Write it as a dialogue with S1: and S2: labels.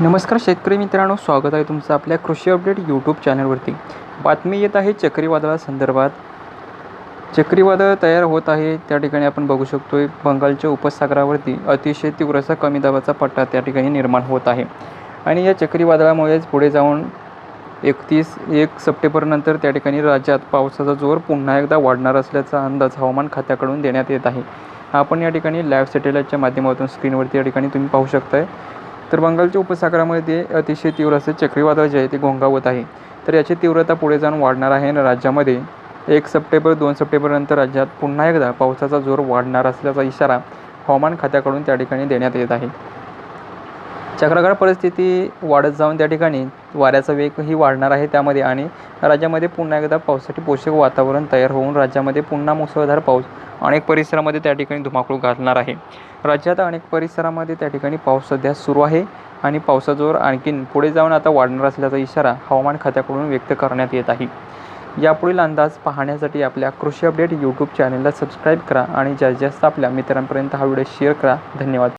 S1: नमस्कार शेतकरी मित्रांनो स्वागत आहे तुमचं आपल्या कृषी अपडेट यूट्यूब चॅनलवरती. बातमी येत आहे चक्रीवादळासंदर्भात चक्रीवादळ तयार होत आहे त्या ठिकाणी आपण बघू शकतो आहे बंगालच्या उपसागरावरती अतिशय तीव्र असा कमी दाबाचा पट्टा त्या ठिकाणी निर्माण होत आहे. आणि या चक्रीवादळामुळेच पुढे जाऊन एकतीस एक सप्टेंबरनंतर त्या ठिकाणी राज्यात पावसाचा जोर पुन्हा एकदा वाढणार असल्याचा अंदाज हवामान खात्याकडून देण्यात येत आहे. आपण या ठिकाणी लाईव्ह सॅटेलाईटच्या माध्यमातून स्क्रीनवरती या ठिकाणी तुम्ही पाहू शकताय. तर बंगालच्या उपसागरामध्ये अतिशय तीव्र असे चक्रीवादळ जे आहे ते घोंगावत आहे. तर याची तीव्रता पुढे जाऊन वाढणार आहे आणि राज्यामध्ये एक सप्टेंबर दोन सप्टेंबरनंतर राज्यात पुन्हा एकदा पावसाचा जोर वाढणार असल्याचा इशारा हवामान खात्याकडून त्या ठिकाणी देण्यात येत आहे. चक्राकार परिस्थिती वाढत जाऊन त्या ठिकाणी वाऱ्याचा वेगही वाढणार आहे त्यामध्ये आणि राज्यामध्ये पुन्हा एकदा पावसासाठी पोषक वातावरण तयार होऊन राज्यामध्ये पुन्हा मुसळधार पाऊस अनेक परिसरामध्ये त्या ठिकाणी धुमाकूळ घालणार आहे. राज्यात अनेक परिसरामध्ये त्या ठिकाणी पाऊस सध्या सुरू आहे आणि पावसाचा जोर आणखीन पुढे जाऊन आता वाढणार असल्याचा इशारा हवामान खात्याकडून व्यक्त करण्यात येत आहे. यापुढील अंदाज पाहण्यासाठी आपल्या कृषी अपडेट यूट्यूब चॅनलला सबस्क्राईब करा आणि जास्तीत जास्त आपल्या मित्रांपर्यंत हा व्हिडिओ शेअर करा. धन्यवाद.